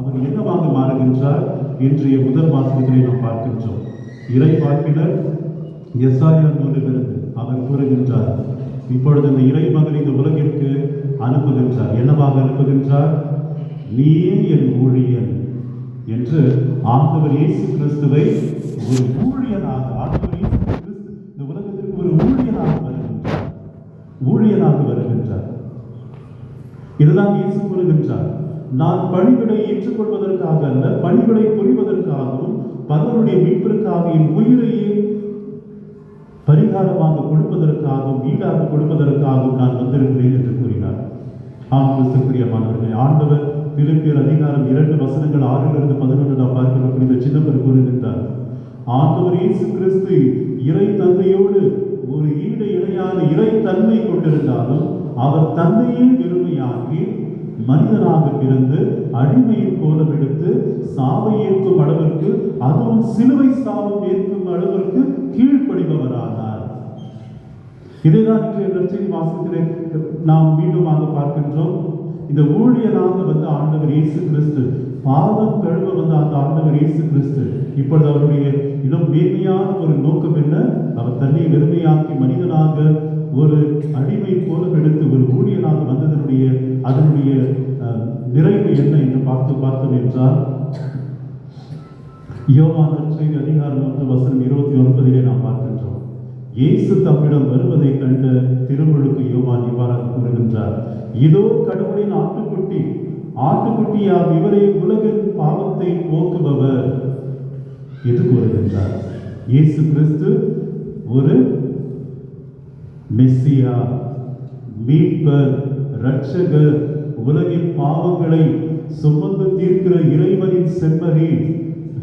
அவர் என்னவாக மாறுகின்றார் இன்றைய முதல் வாசகத்திலே நாம் பார்க்கின்றோம். இறை வாக்கினர் எஸ்ஆயர் நூலிலிருந்து அவர் கூறுகின்றார் இப்பொழுது இந்த இறை மகன் இந்த உலகிற்கு அனுப்புகின்றார். என்னவாக அனுப்புகின்றார்? நீயே என் ஊழியன் என்று ஆண்டவர் இயேசு கிறிஸ்துவை ஒரு ஊழியனாக ஆண்டவர் இயேசு கிறிஸ்து இந்த உலகத்திற்கு ஒரு ஊழியனாக வருகின்றார். ஊழியனாக வருகின்றார். இதுதான் இயேசு கூறுகின்றார். நான் பணிவிடை ஏற்றுக்கொள்வதற்காக அல்ல பணிவிடை புரிவதற்காகவும் பலருடைய மீட்பிற்காக என் உயிரையே பரிகாரமாக கொடுப்பதற்காகவும் ஈடாக கொடுப்பதற்காகவும் நான் வந்திருக்கிறேன் என்று கூறினார். ஆம் கிறிஸ்துக்குரியமானவர்களே ஆண்டவர் பிலிப்பியர் அதிகாரம் இரண்டு வசனங்கள் ஆறிலிருந்து பதினொன்று நாம் பார்க்கிறோம் புனித சிதம்பரம் கூறியிருந்தார். ஆண்டவர் இயேசு கிறிஸ்து இறை தந்தையோடு ஒரு ஈடு இணையான இறை தன்மை கொண்டிருந்தாலும் அவர் தன்னையே வெறுமையாக்கி மனிதனாக பிறந்து அடிமையின் கோலம் எடுத்து சாவை ஏற்கும் அளவிற்கு அதுவும் சிலுவை சாபம் ஏற்கும் அளவிற்கு கீழ்ப்படிபவரானார். இதைதான் இன்றைய நற்செய்தி வாசகத்திலே நாம் மீண்டுமாக பார்க்கின்றோம். இந்த ஊழியனாக வந்த ஆண்டவர் இயேசு கிறிஸ்து பாதம் கழுவ வந்த அந்த ஆண்டவர் இயேசு கிறிஸ்து இப்பொழுது அவருடைய இன்னும் மேன்மையான ஒரு நோக்கம் என்ன? அவர் தன்னை வெறுமையாக்கி மனிதனாக ஒரு அடிமை போல எடுத்து ஒரு ஊழியனாக வந்ததனுடைய அதனுடைய நிறைவு என்ன என்று பார்த்து பார்த்தோம் என்றால் யோவான் நற்செய்தி அதிகாரம் ஒன்று வசனம் இருபத்தி ஒன்பதிலே நாம் பார்க்கின்றோம். இயேசு தம்மிடம் வருவதை கண்ட திருமுழுக்கு யோவான் இவ்வாறாக கூறுகின்றார். இதோ கடவுளின் ஆட்டுக்குட்டி ஆட்டுக்குட்டியாம் இவரே உலகின் பாவத்தை போக்குபவர் என்று கூறுகின்றார். இயேசு கிறிஸ்து ஒரு மெஸ்ஸியா மீட்பர் ரட்சகர் உலகின் பாவங்களை சுமந்து தீர்க்கிற இறைவனின் செம்மறி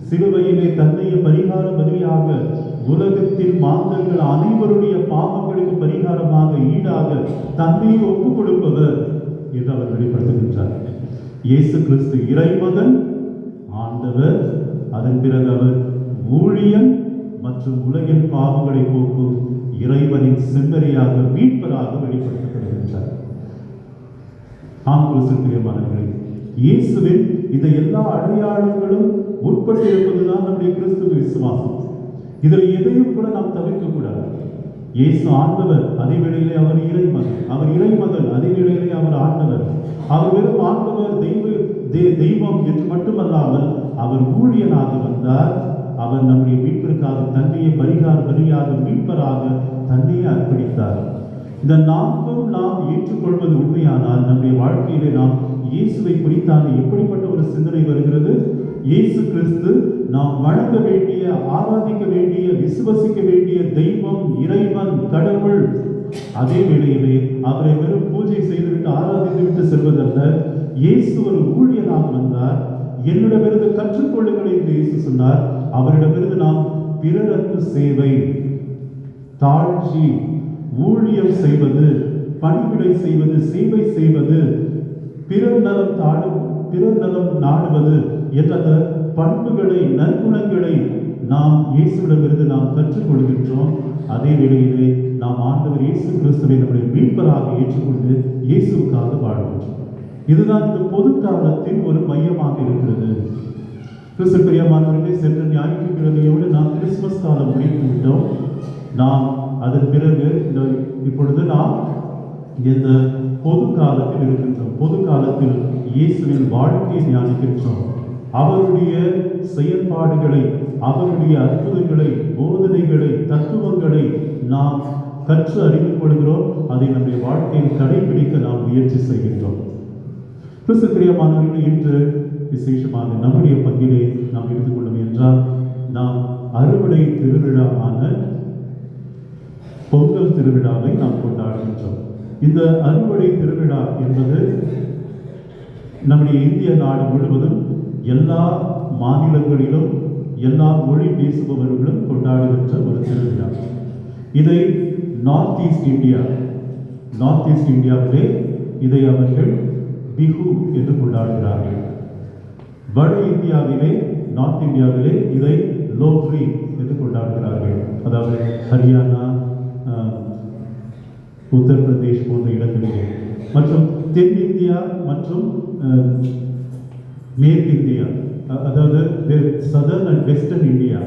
சிலுவையிலே தன்னைய பரிகார பலியாக உலகத்தின் மாந்தர்கள் அனைவருடைய பாவங்களுக்கு பரிகாரமாக ஈடாக தன்னையை ஒப்புக் கொடுப்பவர் என்று அவர் வெளிப்படுத்துகின்றார். இயேசு கிறிஸ்து இறைமகன் ஆண்டவர் அதன் பிறகு அவர் ஊழியன் மற்றும் உலகின் பாவங்களை போக்கும் இறைவனின் செம்மறியாக மீட்பராக வெளிப்படுத்தப்படுகின்றார். ஆம் கிறிஸ்துக்குரியமானவர்களே இயேசுவின் இந்த எல்லா அடையாளங்களும் உட்பட்டிருப்பதுதான் நம்முடைய கிறிஸ்துவ விசுவாசம். இதில் எதையும் கூட நாம் தவிர்க்க கூடாது இயேசு ஆண்டவர் அதே வேளையிலே அவர் இறைமகன். அவர் இறைமகன் அதே வேளையிலே அவர் ஆண்டவர். அவர் வெறும் ஆண்டவர் தெய்வ தே- தெய்வம் என்று மட்டுமல்லாமல் அவர் ஊழியனாக வந்தார். அவர் நம்முடைய மீட்பிற்காக தன்னையை பரிகார பலியாக மீட்பராக தன்னையை அர்ப்பணித்தார். இந்த நான்கும் நாம் ஏற்றுக்கொள்வது உண்மையானால் நம்முடைய வாழ்க்கையிலே நாம் இயேசுவை குறித்தான எப்படிப்பட்ட ஒரு சிந்தனை வருகிறது? இயேசு கிறிஸ்து நாம் வணங்க வேண்டிய ஆராதிக்க வேண்டிய விசுவசிக்க வேண்டிய தெய்வம் இறைவன் கடவுள். அதே வேளையிலே அவரை வெறும் பூஜை செய்துவிட்டு ஆராதித்து விட்டு செல்வதல்ல இயேசு ஒரு ஊழியராக வந்தார். என்னிடமிருந்து கற்றுக்கொள்ளுங்கள் என்று இயேசு சொன்னார். அவரிடமிருந்து நாம் பிறருக்கு சேவை தாழ்ச்சி ஊழியம் செய்வது பணிவிடை செய்வது சேவை செய்வது பிறர் நலம் தாடு பிறர் நலம் நாடுவது என்ற பண்புகளை நற்குணங்களை நாம் இயேசுவிடமிருந்து நாம் கற்றுக்கொள்கின்றோம். அதே வேளையிலே நாம் ஆண்டவர் இயேசு கிறிஸ்துவை நம்முடைய மீட்பராக ஏற்றுக்கொண்டு இயேசுக்காக வாழ்கின்றோம். இதுதான் இந்த பொது காலத்தின் ஒரு மையமாக இருக்கிறது. கிறிஸ்து பிரியமானவர்களே சென்ற ஞாயிற்றுக்கிழமையோடு நாம் கிறிஸ்துமஸ் காலம் முடித்து விட்டோம். நாம் அதன் பிறகு இந்த இப்பொழுது நாம் இந்த பொது காலத்தில் இருக்கின்றோம். பொது காலத்தில் இயேசுவின் வாழ்க்கையை தியானிக்கின்றோம். அவருடைய செயல்பாடுகளை அவருடைய அற்புதங்களை போதனைகளை தத்துவங்களை நாம் கற்று அறிந்து கொள்கிறோம். அதை நம்முடைய வாழ்க்கையில் கடைபிடிக்க நாம் முயற்சி செய்கின்றோம். கிறிஸ்து பிரியமானவர்களே இன்று விசேஷமாக நம்முடைய பங்கிலே நாம் எடுத்துக்கொள்ளும் என்றால் நாம் அறுவடை திருவிழாவான பொங்கல் திருவிழாவை நாம் கொண்டாடுகின்றோம். இந்த அறுவடை திருவிழா என்பது நம்முடைய இந்திய நாடு முழுவதும் எல்லா மாநிலங்களிலும் எல்லா மொழி பேசுபவர்களும் கொண்டாடுகின்ற ஒரு திருவிழா. இதை north east India north east இந்தியாவிலே இதை அவர்கள் பிஹு என்று கொண்டாடுகிறார்கள். வட இந்தியாவிலே நார்த் இந்தியாவிலே இதை லோக்ரி என்று கொண்டாடுகிறார்கள். அதாவது ஹரியானா உத்தரப்பிரதேஷ் போன்ற இடங்களிலே. மற்றும் தென்னிந்தியா மற்றும் மேற்கு இந்தியா அதாவது சதர்ன் அண்ட் வெஸ்டர்ன் இந்தியா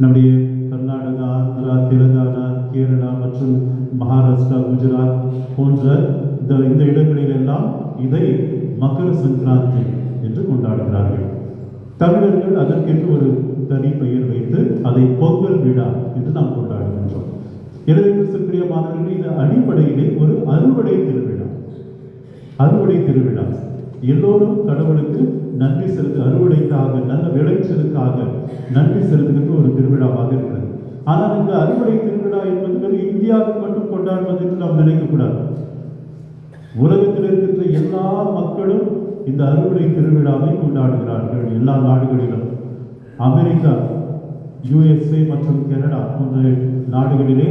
நம்முடைய கர்நாடகா ஆந்திரா தெலுங்கானா கேரளா மற்றும் மகாராஷ்டிரா குஜராத் போன்ற இந்த இந்த இடங்களிலெல்லாம் இதை மகர சங்கராந்தி என்று கொண்டாடுகிறார்கள். தமிழர்கள் அதற்கென்று ஒரு தனி பெயர் வைத்து அதை பொங்கல் விழா என்று நாம் கொண்டாடுகின்றோம். எனவே கிறிஸ்துக்குரிய மாணவர்கள் இது அடிப்படையிலே ஒரு அறுவடை திருவிழா. அறுவடை திருவிழா. எல்லோரும் கடவுளுக்கு நன்றி செலுத்து அறுவடைக்காக நல்ல விளைச்சலுக்காக நன்றி செலுத்துகின்ற ஒரு திருவிழாவாக இருக்கிறது. ஆனால் இந்த அறுவடை திருவிழா என்பது வெறும் இந்தியாவில் மட்டும் கொண்டாடுவது என்று நாம் நினைக்கக்கூடாது. உலகத்தில் இருக்கின்ற எல்லா மக்களும் இந்த அறுவடை திருவிழாவை கொண்டாடுகிறார்கள் எல்லா நாடுகளிலும். அமெரிக்கா யுஎஸ்ஏ மற்றும் கனடா போன்ற நாடுகளிலே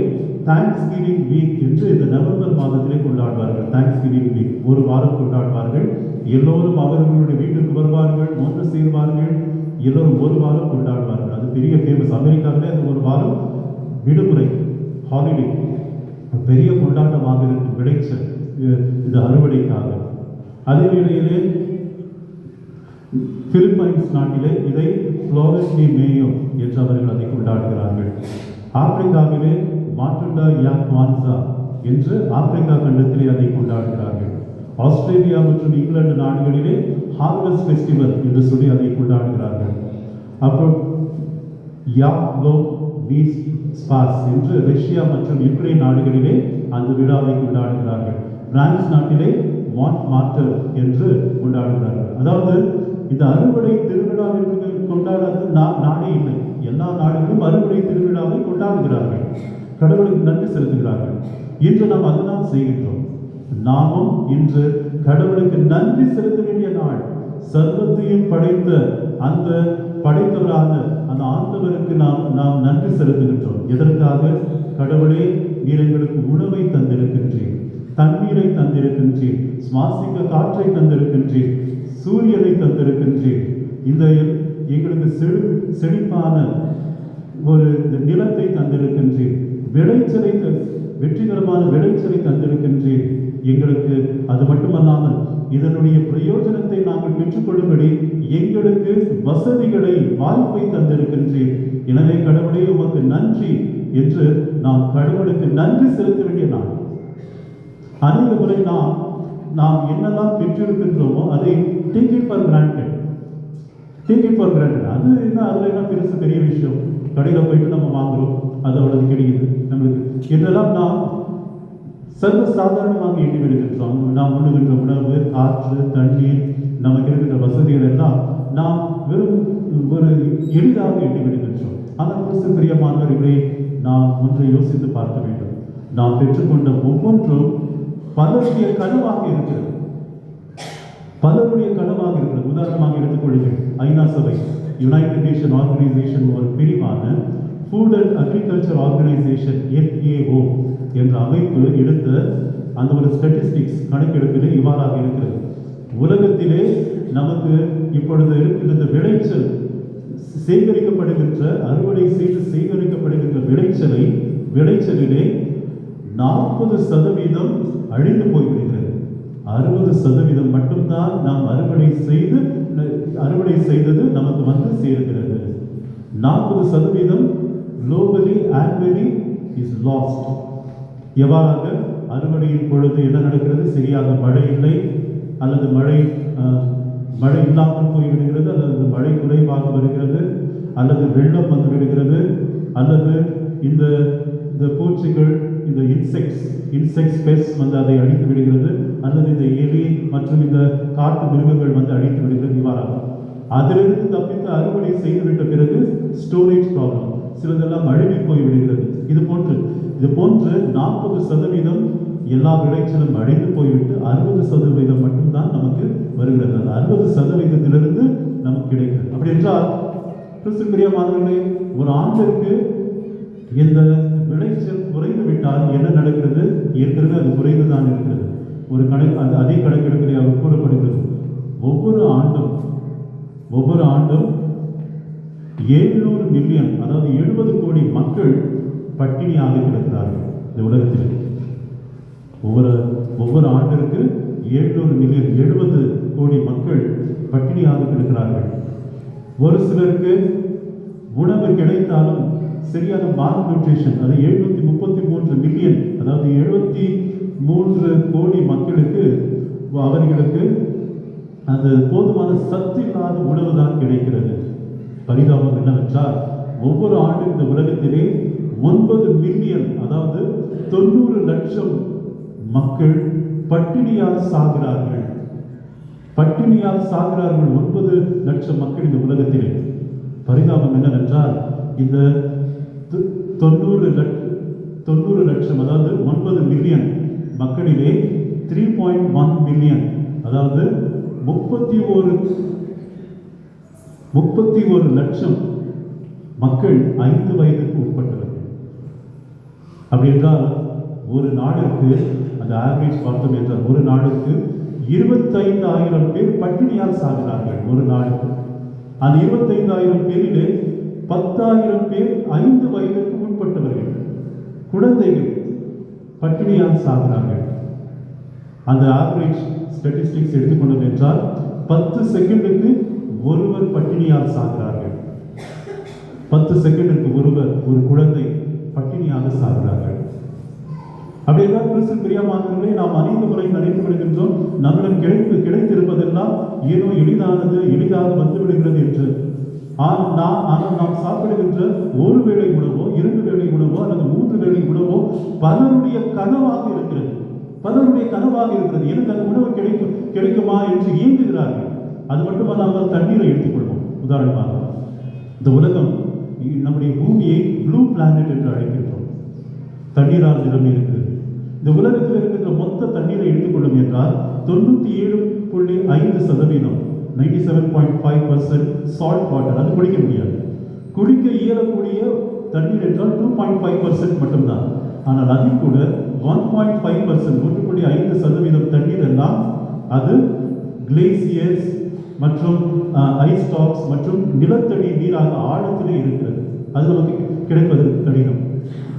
தேங்க்ஸ் கிவிங் வீக் என்று இந்த நவம்பர் மாதத்திலே கொண்டாடுவார்கள். தேங்க்ஸ் கிவிங் வீக் ஒரு வாரம் கொண்டாடுவார்கள். எல்லோரும் அவர்களுடைய வீட்டுக்கு வருவார்கள் ஒன்று சேர்வார்கள் எல்லோரும் ஒரு வாரம் கொண்டாடுவார்கள். அது பெரிய ஃபேமஸ் அமெரிக்காவிலே அது ஒரு வாரம் விடுமுறை ஹாலிடே பெரிய கொண்டாட்டமாக இருக்கும் விளைச்சல் இந்த அறுவடைக்காக. அதே வேளையிலே பிலிப்பைன்ஸ் நாட்டிலே இதை ஃப்ளோரஸ் டி மேயோ என்று அவர்கள் அதை கொண்டாடுகிறார்கள். ஆப்பிரிக்காவிலே மாட்டுண்டா யாக் மான்சா என்று ஆப்பிரிக்கா கண்டத்திலே அதை கொண்டாடுகிறார்கள். ஆஸ்திரேலியா மற்றும் இங்கிலாந்து நாடுகளிலே ஹார்வெஸ்ட் ஃபெஸ்டிவல் என்று சொல்லி அதை கொண்டாடுகிறார்கள். அப்புறம் யா லோ பீஸ் ஸ்பாஸ் என்று ரஷ்யா மற்றும் யுக்ரைன் நாடுகளிலே அந்த விழாவை கொண்டாடுகிறார்கள். பிரான்ஸ் நாட்டிலே வான் மாத்தர் என்று கொண்டாடுகிறார்கள். அதாவது இந்த அறுவடை திருவிழாவிற்கு கொண்டாடாத நா- நாடே இல்லை. எல்லா நாடுகளும் அறுவடை திருவிழாவை கொண்டாடுகிறார்கள். கடவுளுக்கு நன்றி செலுத்துகிறார்கள். இன்று நாம் அதுதான் செய்கின்றோம். நாமும் இன்று கடவுளுக்கு நன்றி செலுத்த வேண்டிய நாள். சர்வத்தையும் படைத்த அந்த படைத்தவராக அந்த ஆண்டவருக்கு நாம் நாம் நன்றி செலுத்துகின்றோம். எதற்காக? கடவுளே நீர் எங்களுக்கு உணவை தந்திருக்கின்றேன் தண்ணீரை தந்திருக்கின்றீர் சுவாசிக்க காற்றை தந்திருக்கின்றீர் சூரியனை தந்திருக்கின்றீர். இந்த எங்களுக்கு செழு செழிப்பான ஒரு இந்த நிலத்தை தந்திருக்கின்றீர். விளைச்சலை த- வெற்றிகரமான விளைச்சலை தந்திருக்கின்றீர். எங்களுக்கு அது மட்டுமல்லாமல் இதனுடைய பிரயோஜனத்தை நாங்கள் பெற்றுக்கொள்ளும்படி எங்களுக்கு வசதிகளை வாய்ப்பை தந்திருக்கின்றீர். எனவே கடவுளே உமக்கு நன்றி என்று நாம் கடவுளுக்கு நன்றி செலுத்த வேண்டிய நாள். அநேக முறை நாம் நாம் என்னெல்லாம் பெற்றிருக்கின்றோமோ அதை take it for granted take it for granted அது என்ன? அதில் என்ன பெருசு பெரிய விஷயம்? கடையில் போயிட்டு நம்ம வாங்குறோம். அதோட கிடைக்குது நம்மளுக்கு. என்னெல்லாம் நாம் சர்வ சாதாரணமாக எண்ணி விடுகின்றோம் நாம் உண்ணுகின்ற உணவு காற்று தண்ணீர் நமக்கு இருக்கின்ற வசதிகள் எல்லாம் நாம் வெறும் ஒரு எளிதாக எண்ணி விடுகின்றோம் ஆனால் பெரிய பிரியமானவர்களை நாம் ஒன்றை யோசித்து பார்க்க வேண்டும். நாம் பெற்றுக்கொண்ட ஒவ்வொன்றும் பலருடைய கனவாக இருக்கிறது. பலருடைய கனவாக இருக்கிறது. உதாரணமாக எடுத்துக்கொள்ளுங்கள். ஐநா சபை யுனைடெட் நேஷன் ஆர்கனைசேஷன் ஒரு பிரிவான food and agriculture organization FAO என்ற அமைப்பு எடுத்த அந்த ஒரு ஸ்டட்டிஸ்டிக்ஸ் கணக்கெடுப்பிலே இவ்வாறாக இருக்கிறது. உலகத்திலே நமக்கு இப்பொழுது இருக்கின்ற இந்த விளைச்சல் சேகரிக்கப்படுகின்ற அறுவடை செய்து சேகரிக்கப்படுகின்ற விளைச்சலை விளைச்சலிலே நாற்பது சதவீதம் அழிந்து போய்விடுகிறது. அறுபது சதவீதம் மட்டும்தான் நாம் அறுவடை செய்து அறுவடை செய்தது நமக்கு வந்து சேர்கிறது. நாற்பது சதவீதம் குளோபலி ஆன்வலி இஸ் லாஸ்ட் எவ்வாறாக? அறுவடையின் பொழுது என்ன நடக்கிறது? சரியாக மழை இல்லை அல்லது மழை மழை இல்லாமல் போய்விடுகிறது அல்லது மழை குறைவாக வருகிறது அல்லது வெள்ளம் வந்துவிடுகிறது அல்லது இந்த இந்த பூச்சிகள் இந்த இன்செக்ட்ஸ் இன்செக்ட் ஸ்பேஸ் வந்து அதை அழித்து விடுகிறது. அல்லது இந்த எலி மற்றும் இந்த காட்டு மிருகங்கள் வந்து அழித்து விடுகிறது இவ்வாறாக. அதிலிருந்து தப்பித்து அறுவடை செய்துவிட்ட பிறகு ஸ்டோரேஜ் ப்ராப்ளம் சிலதெல்லாம் அழுகி போய் விடுகிறது. இது போன்று இது போன்று நாற்பது சதவீதம் எல்லா விளைச்சலும் அழிந்து போய்விட்டு அறுபது சதவீதம் மட்டும்தான் நமக்கு வருகிறது. அந்த அறுபது சதவீதத்திலிருந்து நமக்கு கிடைக்கிறது. அப்படி என்றால் கிறிஸ்து பிரியமானவர்களே ஒரு ஆண்டிற்கு இந்த விளைச்சல் குறைந்து விட்டால் என்ன நடக்கிறது? ஏற்கனவே அது குறைந்து தான் இருக்கிறது. ஒரு கடை அந்த அதே கணக்கெடுப்பிலே அவர் கூறப்படுகிறது. ஒவ்வொரு ஆண்டும் ஒவ்வொரு ஆண்டும் ஏழுநூறு மில்லியன் அதாவது எழுபது கோடி மக்கள் பட்டினியாக கிடக்கிறார்கள் இந்த உலகத்தில். ஒவ்வொரு ஒவ்வொரு ஆண்டிற்கு ஏழுநூறு மில்லியன் எழுபது கோடி மக்கள் பட்டினியாக கிடக்கிறார்கள். ஒரு சிலருக்கு உணவு கிடைத்தாலும் சரியான மார்க் நியூட்ரிஷன் அது எழுநூத்தி முப்பத்தி மூன்று மில்லியன் அதாவது எழுபத்தி மூன்று கோடி மக்களுக்கு அவர்களுக்கு அந்த போதுமான சத்து இல்லாத உணவு தான் கிடைக்கிறது. பரிதாபம் என்னவென்றால் ஒவ்வொரு ஆண்டும் இந்த உலகத்திலே ஒன்பது மில்லியன் அதாவது தொண்ணூறு லட்சம் மக்கள் பட்டினியால் சாகிறார்கள். பட்டினியால் சாகிறார்கள் ஒன்பது லட்சம் மக்கள் இந்த உலகத்திலே. பரிதாபம் என்னவென்றால் இந்த தொண்ணூறு லட்ச தொண்ணூறு லட்சம் அதாவது ஒன்பது மில்லியன் மக்களிலே த்ரீ பாயிண்ட் ஒன் மில்லியன் அதாவது முப்பத்தி ஒரு முப்பத்தி ஒரு லட்சம் மக்கள் ஐந்து வயதுக்கு உட்பட்டவர்கள். அப்படி என்றால் ஒரு நாடுக்கு அந்த ஆவரேஜ் பார்த்தோம் என்றால் ஒரு நாடுக்கு இருபத்தைந்தாயிரம் பேர் பட்டினியால் சாகிறார்கள் ஒரு நாடுக்கு அந்த இருபத்தைந்தாயிரம் பேரிலே பத்தாயிரம் பேர் ஐந்து வயதுக்கு உட்பட்டவர்கள் குழந்தைகள் பட்டினியால் சாகிறார்கள். அந்த ஆவரேஜ் ஸ்டாட்டிஸ்டிக்ஸ் எடுத்துக்கொண்டோம் என்றால் பத்து செகண்டுக்கு ஒருவர் பட்டினியால் சாகிறார்கள். பத்து செகண்டுக்கு ஒருவர் ஒரு குழந்தை பட்டினியாக சாகிறார்கள். அப்படியெல்லாம் கிறிஸ்து பிரியமானவர்களே நாம் அநேக முறை நினைத்து விடுகின்றோம் நம்மிடம் கிடைத்து கிடைத்திருப்பதெல்லாம் ஏனோ எளிதானது எளிதாக வந்துவிடுகிறது என்று. ஆனால் நான் ஆனால் நாம் சாப்பிடுகின்ற ஒரு வேளை உணவோ இரண்டு வேளை உணவோ அல்லது மூன்று வேளை உணவோ பலருடைய கனவாக இருக்கிறது. பலருடைய கனவாக இருக்கிறது. எனக்கு அந்த உணவு கிடைக்கும் கிடைக்குமா என்று இயங்குகிறார்கள் அது மட்டுமல்லாமல் தண்ணீரை எடுத்துக்கொள்வோம். உதாரணமாக இந்த உலகம் நம்முடைய பூமியை ப்ளூ பிளானட் என்று அழைக்கின்றோம். தண்ணீரால் நிரம்பி இருக்கிறது. இந்த உலகத்தில் இருக்கின்ற மொத்த தண்ணீரை எடுத்துக்கொள்ளும் என்றால் தொண்ணூத்தி ஏழு புள்ளி ஐந்து சதவீதம் ninety seven point five percent salt water அது குடிக்க முடியாது. குடிக்க இயலக்கூடிய தண்ணீர் என்றால் டூ பாயிண்ட் ஃபைவ் பர்சன்ட் மட்டும்தான். ஆனால் அதில் கூட ஒன் பாயிண்ட் ஃபைவ் பர்சன்ட் ஒன்று புள்ளி ஐந்து சதவீதம் தண்ணீர் எல்லாம் அது கிளேசியர்ஸ் மற்றும் ஐஸ் ஸ்டாக்ஸ் மற்றும் நிலத்தடி நீராக ஆழத்திலே இருக்கிறது. அது நமக்கு கிடைப்பதற்கு கடினம்.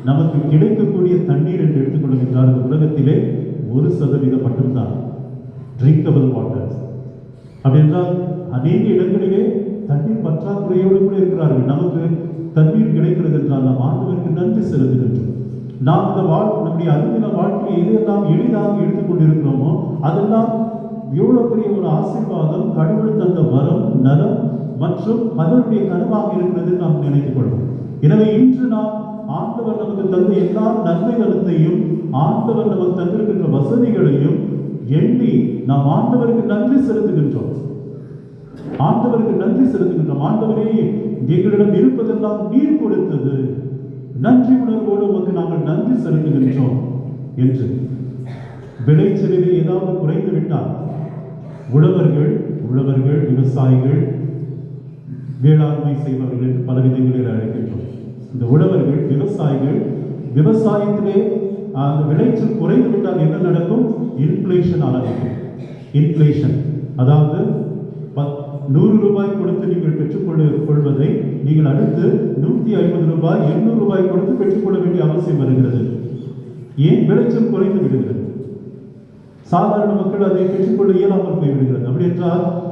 நமக்கு கிடைக்கக்கூடிய தண்ணீர் என்று எடுத்துக்கொள்ளும் உலகத்திலே ஒரு சதவீதம் மட்டும்தான். ட்ரிங்கபிள் வாட்டர்ஸ் அப்படி என்றால் அநேக இடங்களிலே தண்ணீர் பற்றாக்குறையோடு கூட இருக்கிறார்கள். நமக்கு தண்ணீர் கிடைக்கிறது என்றால் நாம் ஆண்டவருக்கு நன்றி செலுத்துகின்றோம் நாம் இந்த வாழ் நம்முடைய அருந்தின வாழ்க்கையை எதையெல்லாம் எளிதாக எடுத்துக்கொண்டிருக்கிறோமோ அதெல்லாம் எவ்வளவு பெரிய ஒரு ஆசீர்வாதம் கடவுள் தந்த வரம் நலம் மற்றும் பலருடைய கனவாக இருக்கிறது நாம் நினைத்துக் கொள்வோம். எனவே இன்று நாம் ஆண்டவர் நமக்கு தந்த எல்லா நன்மைகளத்தையும் ஆண்டவர் நமக்கு தந்திருக்கின்ற வசதிகளையும் எண்ணி நாம் ஆண்டவருக்கு நன்றி செலுத்துகின்றோம். ஆண்டவருக்கு நன்றி செலுத்துகின்றோம். ஆண்டவரே எங்களிடம் இருப்பதெல்லாம் நீர் கொடுத்தது. நன்றி உணர்வோடு உமக்கு நாங்கள் நன்றி செலுத்துகின்றோம் என்று. விளைச்சலிலே ஏதாவது குறைந்து விட்டால் உழவர்கள் உழவர்கள் விவசாயிகள் வேளாண்மை செய்பவர்கள் என்று பல விதங்களில் அழைக்கின்றோம். இந்த உழவர்கள் விவசாயிகள் விவசாயத்திலே அந்த விளைச்சல் குறைந்து விட்டால் என்ன நடக்கும்? இன்ஃப்ளேஷன் ஆரம்பிக்கும் இன்ஃப்ளேஷன் அதாவது பத்- நூறு ரூபாய் கொடுத்து நீங்கள் பெற்றுக்கொள்ள கொள்வதை நீங்கள் அடுத்து நூற்றி ஐம்பது ரூபாய் எண்ணூறு ரூபாய் கொடுத்து பெற்றுக்கொள்ள வேண்டிய அவசியம் வருகிறது. ஏன் விளைச்சல் குறைந்து விடுகிறது? சாதாரண மக்கள் அதை பெற்றுக்கொள்ள இயலாமல் போய்விடுகிறது. அப்படி என்றால்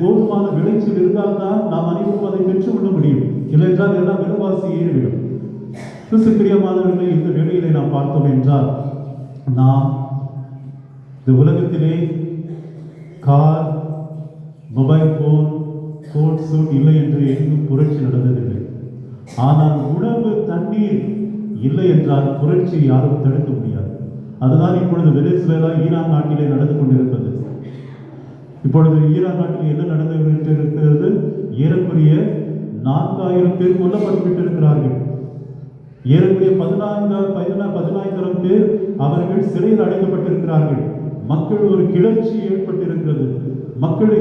போதுமான விளைச்சல் இருந்தால்தான் நாம் அனைவரும் அதை பெற்றுக்கொள்ள முடியும். இல்லை என்றால் எல்லாம் விலைவாசி ஏறிவிடும். கிறிஸ்து பிரியமானவர்களை இந்த வேளையிலே நாம் பார்த்தோம் என்றால் நாம் இந்த உலகத்திலே car mobile phone coat suit இல்லை என்று எங்கும் புரட்சி நடந்ததில்லை. ஆனால் உணவு தண்ணீர் இல்லை என்றால் புரட்சி யாரும் தடுக்க முடியாது. அதுதான் இப்பொழுது வெனிசுவேலா ஈரான் நாட்டிலே நடந்து கொண்டிருப்பது. இப்பொழுது ஈரான் நாட்டில் என்ன நடந்து இருக்கிறது ஏறக்குரிய நான்காயிரம் பேர் கொல்லப்பட்டு விட்டிருக்கிறார்கள் ஏறக்குறைய பதினான்கு பதினா பதினாயிரம் பேர் அவர்கள் சிறையில் அடைக்கப்பட்டிருக்கிறார்கள். மக்கள் ஒரு கிளர்ச்சி ஏற்பட்டிருக்கிறது. மக்களை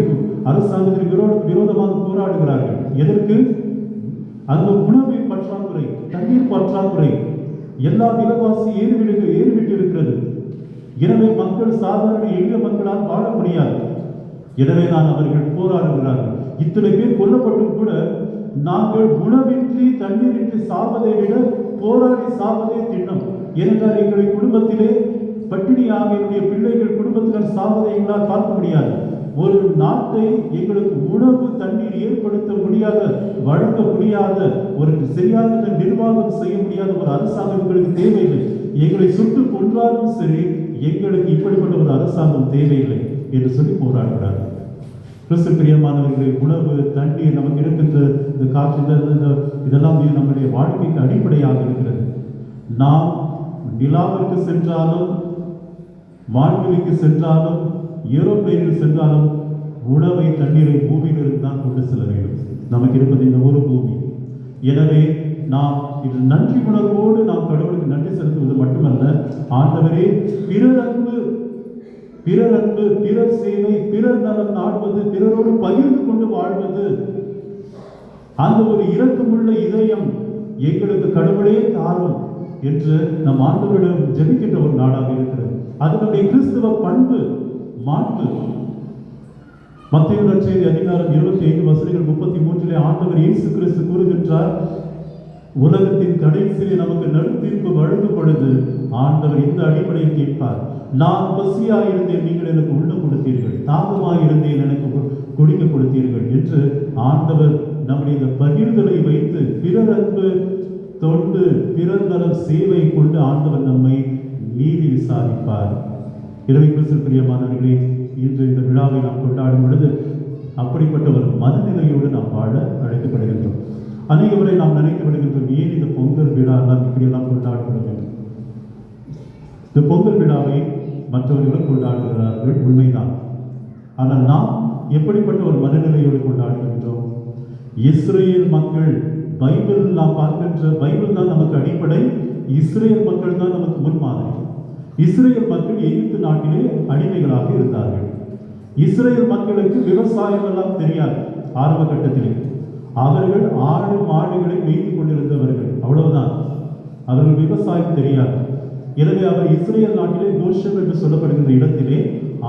அரசாங்கத்திற்கு விரோத விரோதமாக போராடுகிறார்கள். எதற்கு? அந்த உணவை பற்றாக்குறை தண்ணீர் பற்றாக்குறை. எல்லா விலைவாசி ஏறிவிடு ஏறிவிட்டு இருக்கிறது எனவே மக்கள் சாதாரண எளிய மக்களால் வாழ முடியாது. எனவே தான் அவர்கள் போராடுகிறார்கள். இத்தனை பேர் கொல்லப்பட்டும் கூட நாங்கள் உணவின்றி தண்ணீரின்றி சாவதை விட போராடி சாவதே திண்ணம் ஏனென்றால் எங்களுடைய குடும்பத்திலே பட்டினியாக என்னுடைய பிள்ளைகள் குடும்பத்தினர் சாவதை எங்களால் பார்க்க முடியாது. ஒரு நாட்டை எங்களுக்கு உணவு தண்ணீர் ஏற்படுத்த முடியாத வழங்க முடியாத ஒரு சரியான நிர்வாகம் செய்ய முடியாத ஒரு அரசாங்கம் எங்களுக்கு தேவையில்லை. எங்களை சுட்டு கொன்றாலும் சரி எங்களுக்கு இப்படிப்பட்ட ஒரு அரசாங்கம் தேவையில்லை என்று சொல்லி போராடுகிறார்கள். கிறிஸ்து பிரியமானவர்களே உணவு தண்ணீர் நமக்கு இருக்கின்ற இந்த காற்று இந்த- இதெல்லாம் நம்முடைய வாழ்க்கைக்கு அடிப்படையாக இருக்கிறது. நாம் நிலாவிற்கு சென்றாலும் வான்வெளிக்கு சென்றாலும் ஏரோப்ளைனில் சென்றாலும் உணவை தண்ணீரை பூமியிலிருந்து தான் கொண்டு செல்ல வேண்டும். நமக்கு இருப்பது இந்த ஒரு பூமி. எனவே நாம் இது நன்றி உணர்வோடு நாம் கடவுளுக்கு நன்றி செலுத்துவது மட்டுமல்ல ஆண்டவரே பிறர் அன்பு பிறர் அன்பு பிறர் சேவை பிறர் நலம் நாடுவது பிறரோடு பகிர்ந்து கொண்டு வாழ்வது. அந்த ஒரு இரக்கமுள்ள இதயம் எங்களுக்கு கடவுளே தாரும் என்று நம் ஆண்டவரிடம் ஜெபிக்கின்ற ஒரு நாடாக இருக்கிறது. அதனுடைய கிறிஸ்துவ பண்பு மாண்பு மத்திய நற்செய்தி அதிகாரம் இருபத்தி ஐந்து வசதிகள் முப்பத்தி மூன்றிலே ஆண்டவர் இயேசு கிறிஸ்து கூறுகின்றார் உலகத்தின் கடைசியிலே நமக்கு நடுத்தீர்ப்பு வழங்கப்படுது. ஆண்டவர் இந்த அடிப்படையை கேட்பார். நான் பசியாயிருந்தேன் நீங்கள் எனக்கு உண்ண கொடுத்தீர்கள். தாகமாயிருந்தேன் எனக்கு கு- குடிக்க கொடுத்தீர்கள் என்று ஆண்டவர் நம்முடைய இந்த பகிர்தலை வைத்து பிறர் அன்பு தொண்டு பிறர் நலம் சேவை கொண்டு ஆண்டவர் நம்மை நீதி விசாரிப்பார். இரவை கிறிஸ்து பிரியமானவர்களே இன்று இந்த விழாவை நாம் கொண்டாடும் பொழுது அப்படிப்பட்ட ஒரு மனநிலையோடு நாம் வாழ அழைக்கப்படுகின்றோம். அநேக முறை நாம் நினைத்து விடுகின்றோம் ஏன் இந்த பொங்கல் விழா? எல்லாம் இப்படியெல்லாம் கொண்டாடப்படுகின்றோம் இந்த பொங்கல் விழாவை மற்றவர்களும் கொண்டாடுகிறார்கள் உண்மைதான். ஆனால் நாம் எப்படிப்பட்ட ஒரு மனநிலையோடு கொண்டாடுகின்றோம்? இஸ்ரேல் மக்கள் பைபிள் நாம் பார்க்கின்ற பைபிள் தான் நமக்கு அடிப்படை இஸ்ரேல் மக்கள் தான் நமக்கு முன்மாதிரி. இஸ்ரேல் மக்கள் எகிப்து நாட்டிலே அடிமைகளாக இருந்தார்கள். இஸ்ரேல் மக்களுக்கு விவசாயம் எல்லாம் தெரியாது ஆரம்ப கட்டத்திலே. அவர்கள் ஆடு மாடுகளை மேய்த்து கொண்டிருந்தவர்கள் அவ்வளவுதான். அவர்கள் விவசாயம் தெரியாது. எனவே அவர் இஸ்ரேல் நாட்டிலே கோஷம் என்று சொல்லப்படுகின்ற இடத்திலே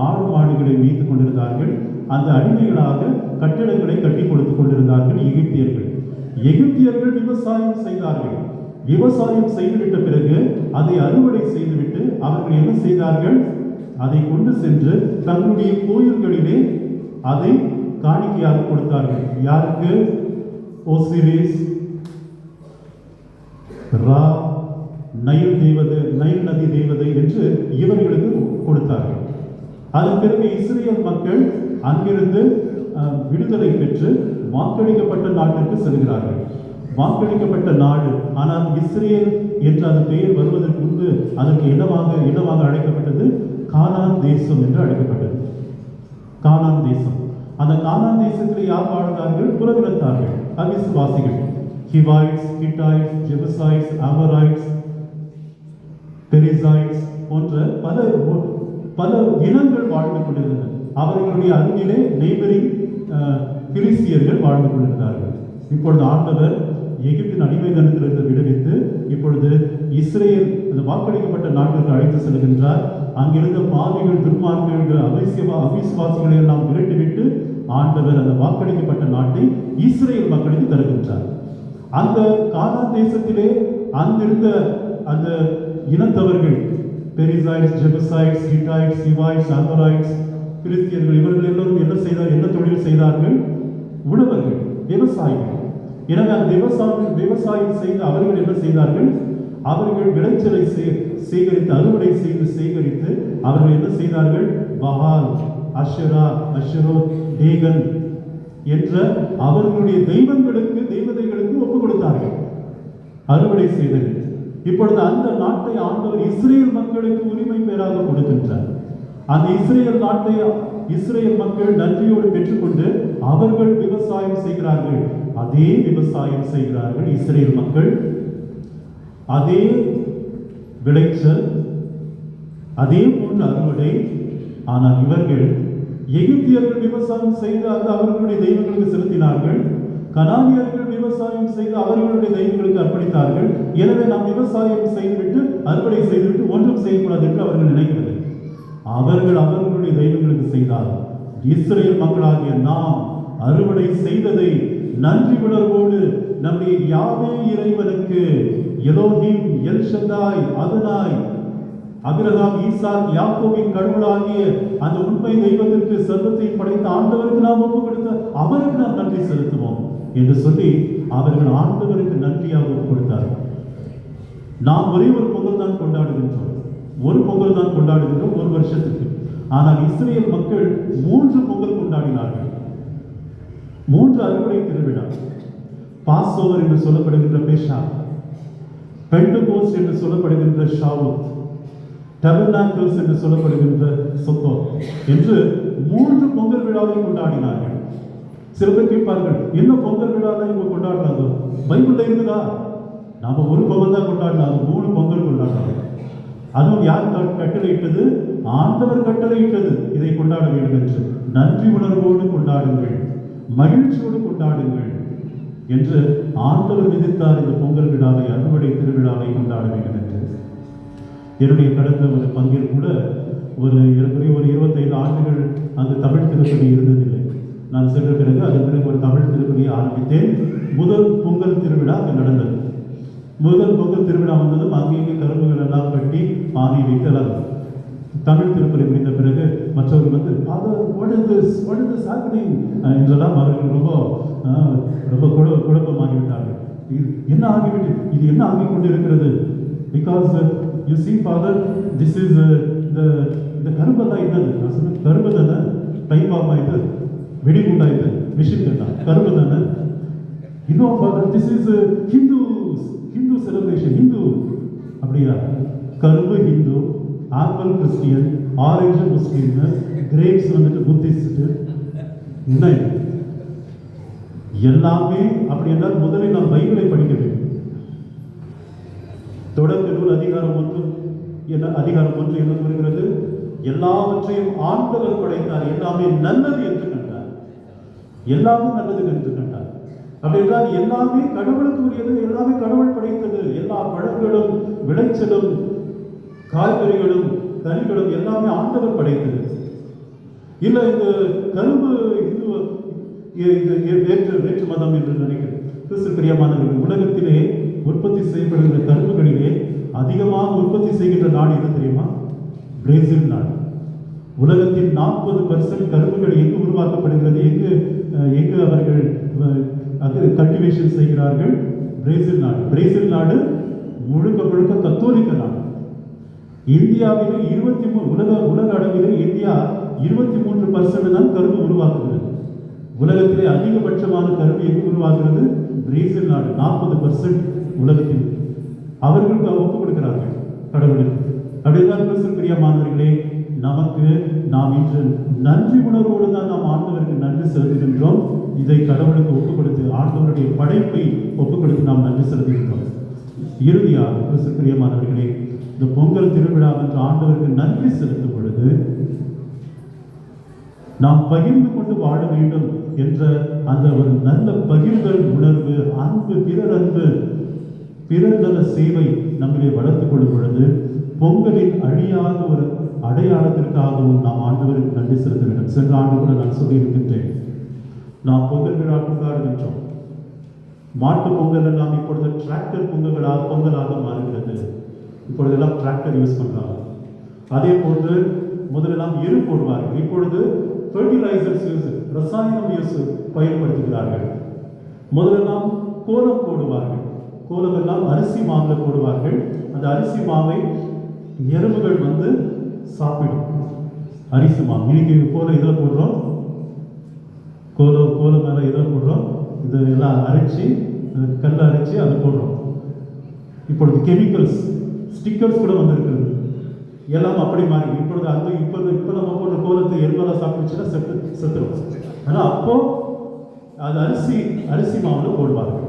ஆடு மாடுகளை மேய்த்துக் கொண்டிருந்தார்கள். அந்த அடிமைகளாக கட்டிடங்களை கட்டி கொடுத்துக் கொண்டிருந்தார்கள் எகிப்தியர்கள். எகிப்தியர்கள் விவசாயம் செய்தார்கள். விவசாயம் செய்துவிட்ட பிறகு அதை அறுவடை செய்துவிட்டு அவர்கள் என்ன செய்தார்கள்? அதை கொண்டு சென்று தங்களுடைய கோயில்களிலே அதை காணிக்கையாக கொடுத்தார்கள். யாருக்கு? ஓசிரிஸ் ரா நயில் தெய்வதை நயில் நதி தெய்வதை என்று இவர்களுக்கு கொடுத்தார்கள். அதன் பிறகு இஸ்ரேல் மக்கள் அங்கிருந்து அஹ், விடுதலை பெற்று வாக்களிக்கப்பட்ட நாட்டிற்கு செல்கிறார்கள். வாக்களிக்கப்பட்ட நாடு. ஆனால் இஸ்ரேல் என்று அது பெயர் வருவதற்கு முன்பு அதற்கு என்னவாக என்னவாக அழைக்கப்பட்டது கானான் தேசம் என்று அழைக்கப்பட்டது. கானான் தேசம். அந்த கானான் தேசத்தில் யார் வாழ்ந்தார்கள்? புறவினத்தார்கள். அவிசுவாசிகள். ஹிவாய்ட்ஸ் கிட்டாய்ட்ஸ் ஜெபசாய்ட்ஸ் அமராய்ட்ஸ் பெரிசாய்ஸ் போன்ற பல பல இனங்கள் வாழ்ந்து கொண்டிருந்தன அவர்களுடைய அருகிலே நெய்பரிங் கிறிஸ்தியர்கள் வாழ்ந்து கொண்டிருந்தார்கள். இப்பொழுது ஆண்டவர் எகிப்தின் அடிமைதனத்திலிருந்து விடுவித்து இப்பொழுது இஸ்ரேல் அந்த வாக்களிக்கப்பட்ட நாட்டிற்கு அழைத்து செல்கின்றார். அங்கிருந்த பாவிகள் துன்மார்க்கர்கள் அவிசியவா அவிசுவாசிகளை எல்லாம் விரட்டிவிட்டு ஆண்டவர் அந்த வாக்களிக்கப்பட்ட நாட்டை இஸ்ரேல் மக்களுக்கு தருகின்றார். அந்த கானான் தேசத்திலே அங்கிருந்த அந்த இனத்தவர்கள் பெரிசாய்ட்ஸ் ஜெபசைட்ஸ் ஹிட்டாய்ட்ஸ் சிவாய்ட்ஸ் அல்வராய்ட்ஸ் கிறிஸ்தியர்கள் இவர்கள் எல்லோரும் என்ன செய்தார் என்ன தொழில் செய்தார்கள்? உழவர்கள் விவசாயிகள். எனவே அந்த விவசாயம் விவசாயம் செய்து அவர்கள் என்ன செய்தார்கள்? அவர்கள் விளைச்சலை சே- சேகரித்து அறுவடை செய்து சேகரித்து அவர்கள் என்ன செய்தார்கள்? பஹால் அஷரா அஷரோ தேகன் என்ற அவர்களுடைய தெய்வங்களுக்கு தெய்வதைகளுக்கு ஒப்பு கொடுத்தார்கள். அறுவடை செய்தது இப்பொழுது அந்த நாட்டை ஆண்டவர் இஸ்ரேல் மக்களுக்கு உரிமை பெயராக கொடுக்கின்றார். அந்த இஸ்ரேல் நாட்டை இஸ்ரேல் மக்கள் நன்றியோடு பெற்றுக்கொண்டு அவர்கள் விவசாயம் செய்கிறார்கள். அதே விவசாயம் செய்கிறார்கள் இஸ்ரேல் மக்கள். அதே விளைச்சல் அதே போன்ற அறுவடை. ஆனால் இவர்கள் எகிப்தியர்கள் விவசாயம் செய்து அது அவர்களுடைய தெய்வங்களுக்கு செலுத்தினார்கள். கனானியர்கள் விவசாயம் செய்து அவர்களுடைய தெய்வங்களுக்கு அர்ப்பணித்தார்கள். எனவே நாம் விவசாயம் செய்துவிட்டு அறுவடை செய்துவிட்டு ஒன்றும் செய்யக்கூடாது என்று அவர்கள் நினைக்கிறது அவர்கள் அவர்களுடைய தெய்வங்களுக்கு செய்தார்கள் இஸ்ரேல் மக்களாகிய நாம் அறுவடை செய்ததை நன்றி உணர்வோடு நம்முடைய யாவே இறைவனுக்கு Elohim El Shaddai Adonai Abraham Isaac யாக்கோவின் கடவுளாகிய அந்த உண்மை தெய்வத்திற்கு செல்வத்தை படைத்த ஆண்டவருக்கு நாம் ஒப்பு கொடுத்த அவருக்கு நாம் நன்றி செலுத்துவோம். என்று சொல்லி அவர்கள் ஆண்டவருக்கு நன்றியாக ஒப்பு கொடுத்தார்கள். நாம் ஒரே ஒரு பொங்கல் தான் கொண்டாடுகின்றோம். ஒரு பொங்கல் தான் கொண்டாடுகின்றோம் ஒரு வருஷத்துக்கு. ஆனால் இஸ்ரேல் மக்கள் மூன்று பொங்கல் கொண்டாடினார்கள். மூன்று அறுவடை திருவிழா. பாஸ்ஓவர் என்று சொல்லப்படுகின்ற பேஷா. பெண்டகோஸ் என்று சொல்லப்படுகின்ற ஷாவுத். டெபர்னாக்கிள்ஸ் என்று சொல்லப்படுகின்ற சொத்தோ என்று மூன்று பொங்கல் விழாவை கொண்டாடினார்கள். சில பேர் கேட்பார்கள் என்ன பொங்கல் விழாலாம் இவங்க கொண்டாடுறாங்க? பைபிள்ல இருக்குதா? நாம ஒரு பொங்கல் தான் கொண்டாடினாங்க மூணு பொங்கல் கொண்டாடுறாங்க. அதுவும் யார் கட்டளையிட்டது? ஆண்டவர் கட்டளையிட்டது. இதை கொண்டாட வேண்டும் என்று நன்றி உணர்வோடு கொண்டாடுங்கள் மகிழ்ச்சியோடு கொண்டாடுங்கள் என்று ஆண்டவர் விதித்தார் இந்த பொங்கல் விழாவை அறுவடை திருவிழாவை கொண்டாட வேண்டும் என்று என்னுடைய கடந்த ஒரு பங்கில் கூட ஒரு ஏறக்குறைய ஒரு இருபத்தைந்து ஆண்டுகள் அங்கு தமிழ் திருப்பதி இருந்ததில்லை. நான் சென்ற பிறகு அதன் பிறகு ஒரு தமிழ் திருப்பதியை ஆரம்பித்தேன். முதல் பொங்கல் திருவிழா அங்கு நடந்தது. முதல் பொங்கல் திருவிழா வந்ததும் அங்கேயே கரும்புகள் எல்லாம் கட்டி பானை வைக்கலாம் தமிழ் திருப்பதி முடிந்த பிறகு மற்றவர்கள் வந்து அது what is சாப்பிடி என்றெல்லாம் அவர்கள் ரொம்ப ரொம்ப குழ குழப்பமாகிவிட்டார்கள். இது என்ன ஆகிவிட்டு இது என்ன ஆகி கொண்டிருக்கிறது because you see father this is இந்த இந்த கரும்பெல்லாம் இது. நான் சொன்ன கரும்பு தானே? டைபாமா இது வெடிகுண்டா இது மிஷின் கண்டா கரும்பு தானே? இன்னும் this is Hindu Hindu celebration Hindu அப்படியா? கரும்பு Hindu apple Christian orange Muslim grapes வந்துட்டு புத்திஸ்ட் என்ன இது? எல்லாமே அப்படி என்றால் முதலில் நாம் பைபிளை படிக்க வேண்டும். தொடக்க நூல் அதிகாரம் ஒன்று என்ன அதிகாரம் ஒன்று என்ன கூறுகிறது எல்லாவற்றையும் ஆண்டவர் படைத்தார். எல்லாமே நல்லது என்று எல்லாமே நல்லது என்று கண்டார் அப்படின்றால் எல்லாமே கடவுளுக்கு உரியது எல்லாமே கடவுள் படைத்தது. எல்லா பழங்களும் விளைச்சலும் காய்கறிகளும் கனிகளும் எல்லாமே ஆண்டவர் படைத்தது. இல்ல இந்த கரும்பு இந்து இது வேற்று வேற்று மதம் என்று நினைக்கிறேன். கிறிஸ்து பிரியமானவர்கள் உலகத்திலே உற்பத்தி செய்யப்படுகிற கரும்புகளிலே அதிகமாக உற்பத்தி செய்கின்ற நாடு எது தெரியுமா? பிரேசில் நாடு. உலகத்தின் நாற்பது பர்சன்ட் கரும்புகள் எங்கு உருவாக்கப்படுகிறது? எங்கு எங்கு அவர்கள் அது கல்டிவேஷன் செய்கிறார்கள்? பிரேசில் நாடு. பிரேசில் நாடு முழுக்க முழுக்க கத்தோலிக்க நாடு. இந்தியாவிலே இருபத்தி மூணு உலக உலக அளவிலே இந்தியா இருபத்தி மூன்று பர்சன்ட் தான் கரும்பு உருவாக்குகிறது. உலகத்திலே அதிகபட்சமான கரும்பு எங்கு உருவாகிறது பிரேசில் நாடு. நாற்பது பர்சன்ட் உலகத்தில். அவர்களுக்கு ஒப்புக் கொடுக்கிறார்கள். கடவுளுக்கு அப்படிதான் பிரியா பிரியமானவர்களே நமக்கு நாம் இன்று நன்றி உணர்வோடு தான் நாம் ஆண்டவருக்கு நன்றி செலுத்துகின்றோம். இதை கடவுளுக்கு ஒப்புக் கொடுத்து ஆண்டவருடைய படைப்பை ஒப்புக் கொடுத்து நாம் நன்றி செலுத்துகின்றோம். இறுதியாக கிறிஸ்துப்பிரியமானவர்களே இந்த பொங்கல் திருவிழா என்று ஆண்டவருக்கு நன்றி செலுத்தும் பொழுது நாம் பகிர்ந்து கொண்டு வாழ வேண்டும் என்ற அந்த ஒரு நல்ல பகிர்தல் உணர்வு அன்பு பிறர் அன்பு பிறர் நல சேவை நம்மிலே வளர்த்துக் கொள்ளும் பொழுது பொங்கலின் அழியாத ஒரு அடையாளத்திற்காகவும் நாம் ஆண்டவருக்கு நன்றி செலுத்த வேண்டும் சென்ற ஆண்டு கூட நான் சொல்லியிருக்கின்றேன் நாம் பொங்கல் விழா கொண்டாடுகின்றோம். மாட்டு பொங்கல் எல்லாம் இப்பொழுது டிராக்டர் பொங்கலாக பொங்கலாக மாறுகிறது. இப்பொழுதெல்லாம் டிராக்டர் யூஸ் பண்ணுறாங்க அதே போன்று முதலெல்லாம் எரு போடுவார்கள். இப்பொழுது ஃபெர்டிலைசர்ஸ் யூஸ் ரசாயனம் யூஸ் பயன்படுத்துகிறார்கள். முதலெல்லாம் கோலம் போடுவார்கள். கோலம் எல்லாம் அரிசி மாவில் போடுவார்கள். அந்த அரிசி மாவை எறும்புகள் வந்து சாப்பிடும். அரிசி இன்னைக்கு கோலம் இதில் போடுறோம்? கோலம் கோலம் மேலே இதில் போடுறோம்? இது எல்லாம் அரைச்சி கல் அரைச்சி அதை போடுறோம். இப்பொழுது கெமிக்கல்ஸ் ஸ்டிக்கர்ஸ் கூட வந்திருக்குது எல்லாம் அப்படி மாறி இப்பொழுது அந்த இப்போ இப்போ நம்ம போடுற கோலத்தை எருமெல்லாம் சாப்பிடுச்சுன்னா செத்து செத்துடும் ஆனால் அப்போ அது அரிசி அரிசி மாவில் போடுவார்கள்.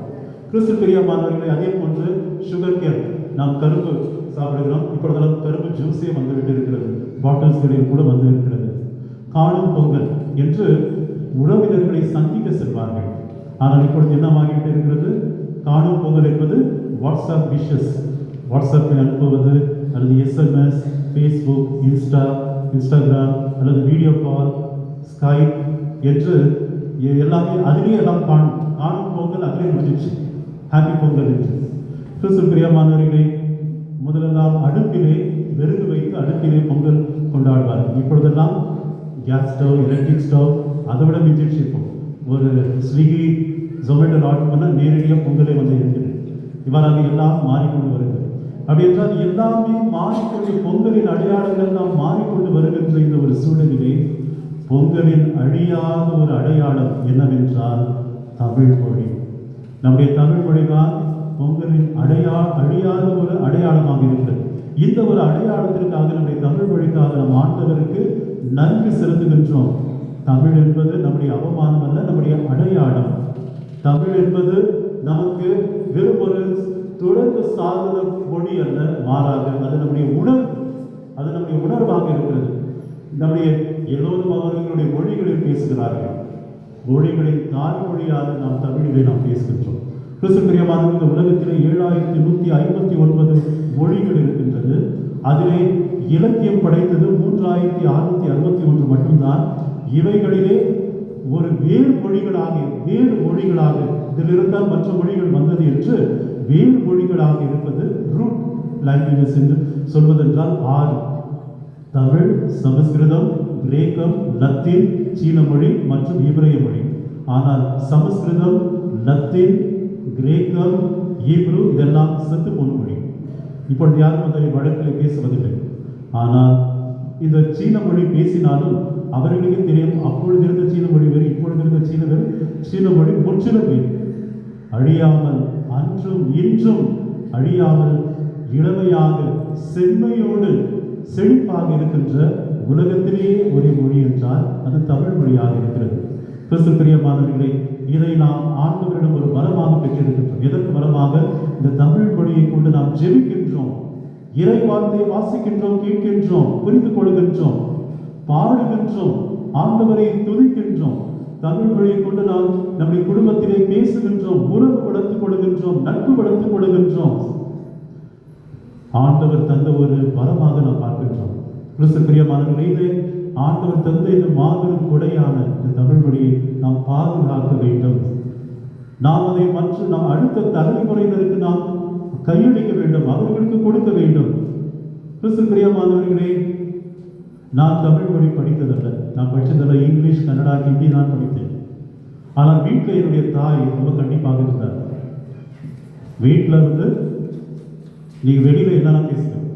கிறிஸ்து பெரிய மாணவர்களை அதே போன்று சுகர் கேன் நாம் கரும்பு சாப்பிடுகிறோம். இப்பொழுதெல்லாம் கரும்பு ஜூஸே வந்துவிட்டு இருக்கிறது பாட்டில்ஸ்களில் கூட வந்து இருக்கிறது காணும் பொங்கல் என்று உறவினர்களை சந்திக்க செல்வார்கள். ஆனால் இப்பொழுது என்னவாகிட்டு இருக்கிறது? காணும் பொங்கல் என்பது வாட்ஸ்அப் விஷஸ் வாட்ஸ்அப்பில் அனுப்புவது அல்லது எஸ்எம்எஸ் ஃபேஸ்புக் இன்ஸ்டா இன்ஸ்டாகிராம் அல்லது வீடியோ கால் ஸ்கைப் என்று எ- எல்லாமே அதிலே எல்லாம் காணும். காணும் பொங்கல் அதிலே முடிஞ்சிச்சு. ஹாப்பி பொங்கல் என்று. கிறிஸ்து பிரியமானவர்களே முதலெல்லாம் அடுப்பிலே வெறுகு வைத்து அடுப்பிலே பொங்கல் கொண்டாடுவார். இப்பொழுதெல்லாம் கேஸ் ஸ்டவ் எலக்ட்ரிக் ஸ்டவ் அதை விட மிஞ்சிடுச்சு இப்போ ஒரு ஸ்விக்கி ஜொமேட்டோ ஆர்டர் பண்ணால் நேரடியாக பொங்கலே வந்து இருக்குது இவ்வாறாக எல்லாம் மாறிக்கொண்டு வருகிறது. அப்படி என்றால் எல்லாமே மாறிக்கொண்டு பொங்கலின் அடையாளங்கள் நாம் மாறிக்கொண்டு வருகின்ற இந்த ஒரு சூழலிலே பொங்கலின் அழியாத ஒரு அடையாளம் என்னவென்றால் தமிழ் மொழி. நம்முடைய தமிழ் மொழிதான் பொங்கலின் அடையா அழியாத ஒரு அடையாளமாக இருக்கிறது இந்த ஒரு அடையாளத்திற்காக நம்முடைய தமிழ் மொழிக்காக நம் ஆண்டவருக்கு நன்றி செலுத்துகின்றோம். தமிழ் என்பது நம்முடைய அவமானம் அல்ல நம்முடைய அடையாளம். தமிழ் என்பது நமக்கு வெறும் ஒரு தொடர்பு சாதன மொழி அல்ல மாறாக அது நம்முடைய உணர்வு. அது நம்முடைய உணர்வாக இருக்கிறது. நம்முடைய எல்லோரும் அவர்களுடைய மொழிகளில் பேசுகிறார்கள். மொழிகளின் தாய்மொழியாக நாம் தமிழிலே நாம் பேசுகின்றோம். கிறிஸ்து இந்த உலகத்திலே ஏழாயிரத்தி நூற்றி ஐம்பத்தி ஒன்பது மொழிகள் இருக்கின்றது. அதிலே இலக்கியம் படைத்தது மூன்றாயிரத்தி அறுநூத்தி அறுபத்தி ஒன்று மட்டும்தான். இவைகளிலே ஒரு வேறு மொழிகளாக வேறு மொழிகளாக இதிலிருந்தால் மற்ற மொழிகள் வந்தது என்று வேறு மொழிகளாக இருப்பது ரூட் லாங்குவேஜஸ் என்று சொல்வதென்றால் ஆறு. தமிழ் சமஸ்கிருதம் கிரேக்கம் லத்தீன் சீன மொழி மற்றும் இவரைய மொழி. ஆனால் சமஸ்கிருதம் லத்தீன் கிரேக்கம் ஈப்ரு இதெல்லாம் செத்து போன மொழி. இப்பொழுது யாரும் அதை வழக்கில் பேசுவதில்லை. ஆனால் இந்த சீன மொழி பேசினாலும் அவர்களுக்கு தெரியும் அப்பொழுது இருந்த சீன மொழி வேறு இப்பொழுது இருந்த சீன வேறு சீன மொழி முற்றிலும் வேறு. அழியாமல் அன்றும் இன்றும் அழியாமல் இளமையாக செம்மையோடு செழிப்பாக இருக்கின்ற உலகத்திலேயே ஒரே மொழி என்றால் அது தமிழ் மொழியாக இருக்கிறது. கிறிஸ்து பிரியமானவர்களே இதை நாம் ஆண்டவரிடம் ஒரு மரமாக பெற்றிருக்கின்றோம். எதற்கு மரமாக இந்த தமிழ் மொழியை கொண்டு நாம் ஜெபிக்கின்றோம். இறை வார்த்தையை வாசிக்கின்றோம் கேட்கின்றோம் புரிந்து கொள்கின்றோம் பாடுகின்றோம் ஆண்டவரை துதிக்கின்றோம். தமிழ் மொழியை கொண்டு நாம் நம்முடைய குடும்பத்திலே பேசுகின்றோம் உறவு வளர்த்துக் கொள்கின்றோம் நட்பு வளர்த்துக் கொள்கின்றோம் ஆண்டவர் தந்த ஒரு வரமாக நாம் பார்க்கின்றோம். கிறிஸ்து பிரியமானவர்களே ஆண்டவர் தந்த இந்த மாபெரும் கொடையான இந்த தமிழ் மொழியை நாம் பாதுகாக்க வேண்டும். நாம் அதை மற்ற நாம் அடுத்த தலைமுறையினருக்கு நாம் கையளிக்க வேண்டும் அவர்களுக்கு கொடுக்க வேண்டும். கிறிஸ்து பிரியமானவர்களே நான் தமிழ் மொழி படித்ததல்ல. நான் படித்ததில்ல இங்கிலீஷ் கன்னடா ஹிந்தி நான் படித்தேன். ஆனால் வீட்டில் என்னுடைய தாய் ரொம்ப கண்டிப்பாக இருந்தார். வீட்டில் வந்து நீங்கள் வெளியில் என்னெல்லாம் பேசணும்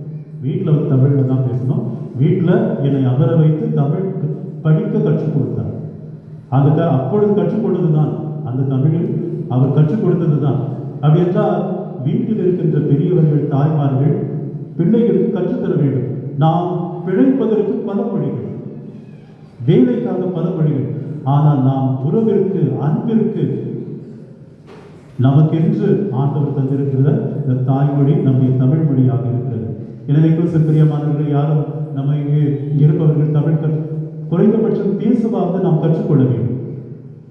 வீட்டில் வந்து தமிழில் தான் பேசணும். வீட்டில் என்னை அமர வைத்து தமிழ் படிக்க கற்றுக் கொடுத்தார். அந்த க அப்பொழுது கற்றுக்கொண்டது தான் அந்த தமிழில் அவர் கற்றுக் கொடுத்தது தான் அப்படி என்றால் வீட்டில் இருக்கின்ற பெரியவர்கள் தாய்மார்கள் பிள்ளைகளுக்கு கற்றுத்தர வேண்டும். நாம் பிழைப்பதற்கு பல மொழிகள் வேலைக்காக பல மொழிகள் ஆனால் நாம் உறவிற்கு அன்பிற்கு நமக்கென்று ஆண்டவர் தந்திருக்கிற இந்த தாய்மொழி நம்முடைய தமிழ் மொழியாக இருக்கிறது. எனவே கிறிஸ்து யாரும் நம்ம இங்கு இருப்பவர்கள் தமிழ் கற்- குறைந்தபட்சம் பேசுவாவது நாம் கற்றுக்கொள்ள வேண்டும்.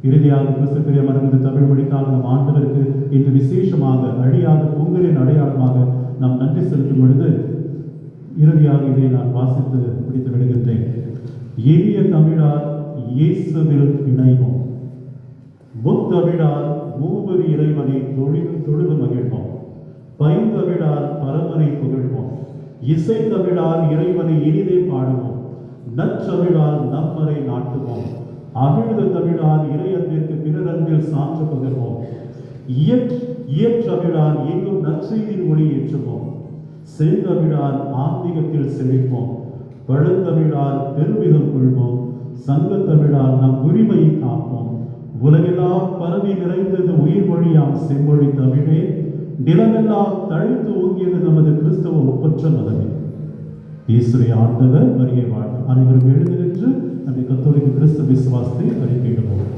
இறுதியாக கிறிஸ்துக்கிரிய பிரியமானவர்கள் தமிழ் மொழிக்காக நம் ஆண்டவருக்கு இன்று விசேஷமாக அழியாத பொங்கலின் அடையாளமாக நாம் நன்றி செலுத்தும் பொழுது இறுதியாக இதை நான் வாசித்து முடித்து விடுகின்றேன். எளிய தமிழார் இயேசுவில் இணைவோம். முத்தமிழார் மூவரி இறைவனை தொழில் தொழுது மகிழ்வோம். பைந்தமிழார் பரமனை புகழ்வோம். இசை தமிழால் இறைவனை இனிதே பாடுவோம். நச்சமிழால் நம்மரை நாட்டுவோம். அமிழ்த தமிழால் இறையன்பிற்கு பிறரன்பில் சான்று பகிர்வோம். இயற் இயற்றமிழால் எங்கும் நற்செய்தின் ஒளி ஏற்றுவோம். செந்தமிழால் ஆன்மீகத்தில் செழிப்போம். பழந்தமிழால் பெருமிதம் கொள்வோம். சங்கத்தமிழால் நம் உரிமையை காப்போம். உலகெல்லாம் பரவி நிறைந்தது உயிர் மொழியாம் செம்மொழி தமிழே. நிலமெல்லாம் தழைத்து ஓங்கியது நமது கிறிஸ்தவ ஒப்பற்ற மதமே. ஈஸ்வரி ஆண்டவர் வரியை வாழ் அனைவரும் எழுந்து நின்று நம்முடைய கத்தோலிக்க கிறிஸ்தவ விசுவாசத்தை அறிக்கையிடுவோம்.